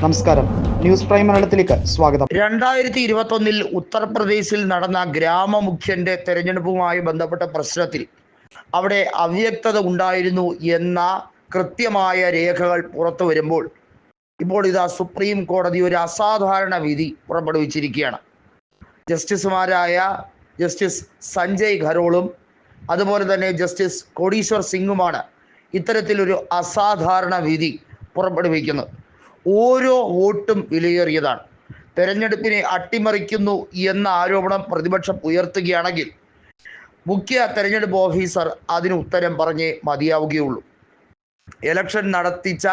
നമസ്കാരം. News prime മലയാളത്തിലേക്ക് സ്വാഗതം. രണ്ടായിരത്തി ഇരുപത്തൊന്നിൽ ഉത്തർപ്രദേശിൽ നടന്ന ഗ്രാമമുഖ്യന്റെ തെരഞ്ഞെടുപ്പുമായി ബന്ധപ്പെട്ട പ്രശ്നത്തിൽ അവിടെ അവ്യക്തത ഉണ്ടായിരുന്നു എന്ന കൃത്യമായ രേഖകൾ പുറത്തു വരുമ്പോൾ ഇപ്പോൾ ഇതാ സുപ്രീം കോടതി ഒരു അസാധാരണ വിധി പുറപ്പെടുവിച്ചിരിക്കുകയാണ്. ജസ്റ്റിസുമാരായ ജസ്റ്റിസ് സഞ്ജയ് ഖരോളും അതുപോലെ തന്നെ ജസ്റ്റിസ് കോടീശ്വർ സിംഗുമാണ് ഇത്തരത്തിലൊരു അസാധാരണ വിധി പുറപ്പെടുവിക്കുന്നത്. ഓരോ വോട്ടും വിലയേറിയതാണ്. തെരഞ്ഞെടുപ്പിനെ അട്ടിമറിക്കുന്നു എന്ന ആരോപണം പ്രതിപക്ഷം ഉയർത്തുകയാണെങ്കിൽ മുഖ്യ തെരഞ്ഞെടുപ്പ് ഓഫീസർ അതിന് ഉത്തരം പറഞ്ഞേ മതിയാവുകയുള്ളൂ. ഇലക്ഷൻ നടത്തിച്ച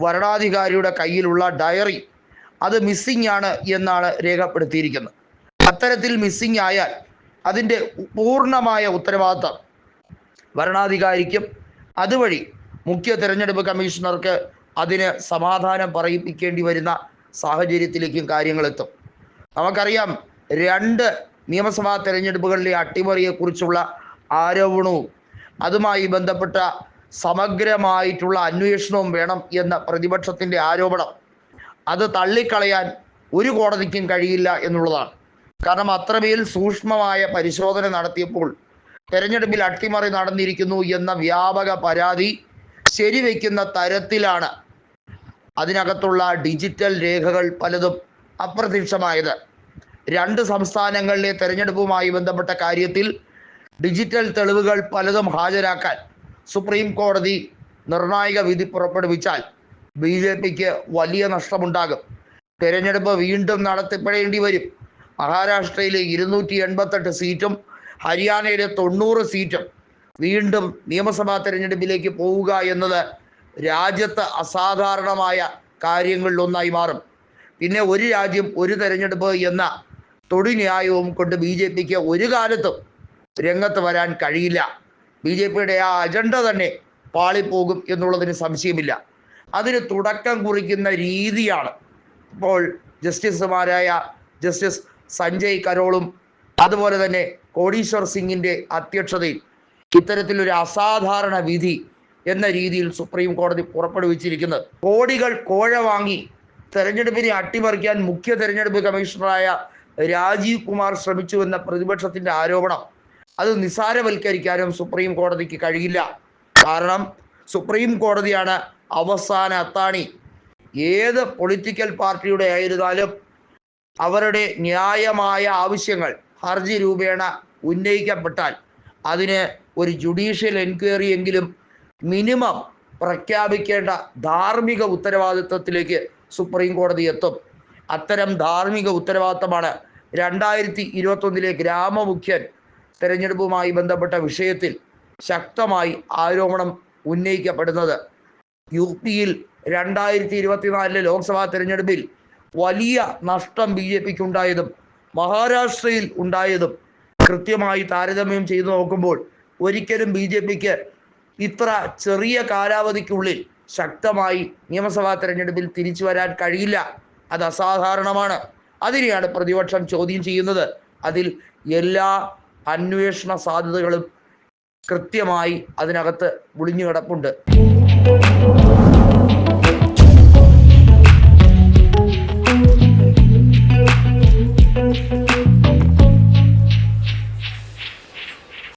വരണാധികാരിയുടെ കയ്യിലുള്ള ഡയറി അത് മിസ്സിംഗ് ആണ് എന്നാണ് രേഖപ്പെടുത്തിയിരിക്കുന്നത്. അത്തരത്തിൽ മിസ്സിംഗ് ആയാൽ അതിന്റെ പൂർണമായ ഉത്തരവാദിത്തം വരണാധികാരിക്കും. അതുവഴി മുഖ്യ തെരഞ്ഞെടുപ്പ് കമ്മീഷണർക്ക് അതിന് സമാധാനം പറയിപ്പിക്കേണ്ടി വരുന്ന സാഹചര്യത്തിലേക്കും കാര്യങ്ങളെത്തും. നമുക്കറിയാം രണ്ട് നിയമസഭാ തെരഞ്ഞെടുപ്പുകളിലെ അട്ടിമറിയെക്കുറിച്ചുള്ള ആരോപണവും അതുമായി ബന്ധപ്പെട്ട സമഗ്രമായിട്ടുള്ള അന്വേഷണവും വേണം എന്ന പ്രതിപക്ഷത്തിന്റെ ആരോപണം. അത് തള്ളിക്കളയാൻ ഒരു കോടതിക്കും കഴിയില്ല എന്നുള്ളതാണ്. കാരണം അത്രമേൽ സൂക്ഷ്മമായ പരിശോധന നടത്തിയപ്പോൾ തെരഞ്ഞെടുപ്പിൽ അട്ടിമറി നടന്നിരിക്കുന്നു എന്ന വ്യാപക പരാതി ശരിവെക്കുന്ന തരത്തിലാണ് അതിനകത്തുള്ള ഡിജിറ്റൽ രേഖകൾ പലതും അപ്രത്യക്ഷമായത്. രണ്ട് സംസ്ഥാനങ്ങളിലെ തെരഞ്ഞെടുപ്പുമായി ബന്ധപ്പെട്ട കാര്യത്തിൽ ഡിജിറ്റൽ തെളിവുകൾ പലതും ഹാജരാക്കാൻ സുപ്രീം കോടതി നിർണായക വിധി പുറപ്പെടുവിച്ചാൽ ബി ജെ പിക്ക് വലിയ നഷ്ടമുണ്ടാകും. തെരഞ്ഞെടുപ്പ് വീണ്ടും നടത്തപ്പെടേണ്ടി വരും. മഹാരാഷ്ട്രയിലെ ഇരുന്നൂറ്റി എൺപത്തെട്ട് സീറ്റും ഹരിയാനയിലെ തൊണ്ണൂറ് സീറ്റും വീണ്ടും നിയമസഭാ തെരഞ്ഞെടുപ്പിലേക്ക് പോവുക എന്നത് രാജ്യത്ത് അസാധാരണമായ കാര്യങ്ങളിലൊന്നായി മാറും. പിന്നെ ഒരു രാജ്യം ഒരു തെരഞ്ഞെടുപ്പ് എന്ന തൊടി ന്യായവും കൊണ്ട് ബി ജെ പിക്ക് ഒരു കാലത്തും രംഗത്ത് വരാൻ കഴിയില്ല. ബി ജെ പിയുടെ ആ അജണ്ട തന്നെ പാളിപ്പോകും എന്നുള്ളതിന് സംശയമില്ല. അതിന് തുടക്കം കുറിക്കുന്ന രീതിയാണ് ഇപ്പോൾ ജസ്റ്റിസുമാരായ ജസ്റ്റിസ് സഞ്ജയ് കരോളും അതുപോലെ തന്നെ കോടീശ്വർ സിംഗിന്റെ അധ്യക്ഷതയിൽ ഇത്തരത്തിലൊരു അസാധാരണ വിധി എന്ന രീതിയിൽ സുപ്രീം കോടതി പുറപ്പെടുവിച്ചിരിക്കുന്നത്. കോടികൾ കോഴ വാങ്ങി തെരഞ്ഞെടുപ്പിനെ അട്ടിമറിക്കാൻ മുഖ്യ തെരഞ്ഞെടുപ്പ് കമ്മീഷണറായ രാജീവ് കുമാർ ശ്രമിച്ചു എന്ന പ്രതിപക്ഷത്തിന്റെ ആരോപണം അത് നിസാരവൽക്കരിക്കാനും സുപ്രീം കോടതിക്ക് കഴിയില്ല. കാരണം സുപ്രീം കോടതിയാണ് അവസാന അത്താണി. ഏത് പൊളിറ്റിക്കൽ പാർട്ടിയുടെ ആയിരുന്നാലും അവരുടെ ന്യായമായ ആവശ്യങ്ങൾ ഹർജി രൂപേണ ഉന്നയിക്കപ്പെട്ടാൽ അതിന് ഒരു ജുഡീഷ്യൽ എൻക്വയറി എങ്കിലും മിനിമം പ്രഖ്യാപിക്കേണ്ട ധാർമ്മിക ഉത്തരവാദിത്വത്തിലേക്ക് സുപ്രീം കോടതി എത്തും. അത്തരം ധാർമ്മിക ഉത്തരവാദിത്തമാണ് രണ്ടായിരത്തി ഇരുപത്തൊന്നിലെ ഗ്രാമമുഖ്യൻ തെരഞ്ഞെടുപ്പുമായി ബന്ധപ്പെട്ട വിഷയത്തിൽ ശക്തമായി ആരോപണം ഉന്നയിക്കപ്പെടുന്നത്. യു പിയിൽ രണ്ടായിരത്തി ഇരുപത്തിനാലിലെ ലോക്സഭാ തെരഞ്ഞെടുപ്പിൽ വലിയ നഷ്ടം ബി ജെ പിക്ക് ഉണ്ടായതും മഹാരാഷ്ട്രയിൽ ഉണ്ടായതും കൃത്യമായി താരതമ്യം ചെയ്തു നോക്കുമ്പോൾ ഒരിക്കലും ബി ജെ പിക്ക് ഇത്ര ചെറിയ കാലാവധിക്കുള്ളിൽ ശക്തമായി നിയമസഭാ തെരഞ്ഞെടുപ്പിൽ തിരിച്ചു വരാൻ കഴിയില്ല. അത് അസാധാരണമാണ്. അതിനെയാണ് പ്രതിപക്ഷം ചോദ്യം ചെയ്യുന്നത്. അതിൽ എല്ലാ അന്വേഷണ സാധ്യതകളും കൃത്യമായി അതിനകത്ത് ഒളിഞ്ഞു കിടപ്പുണ്ട്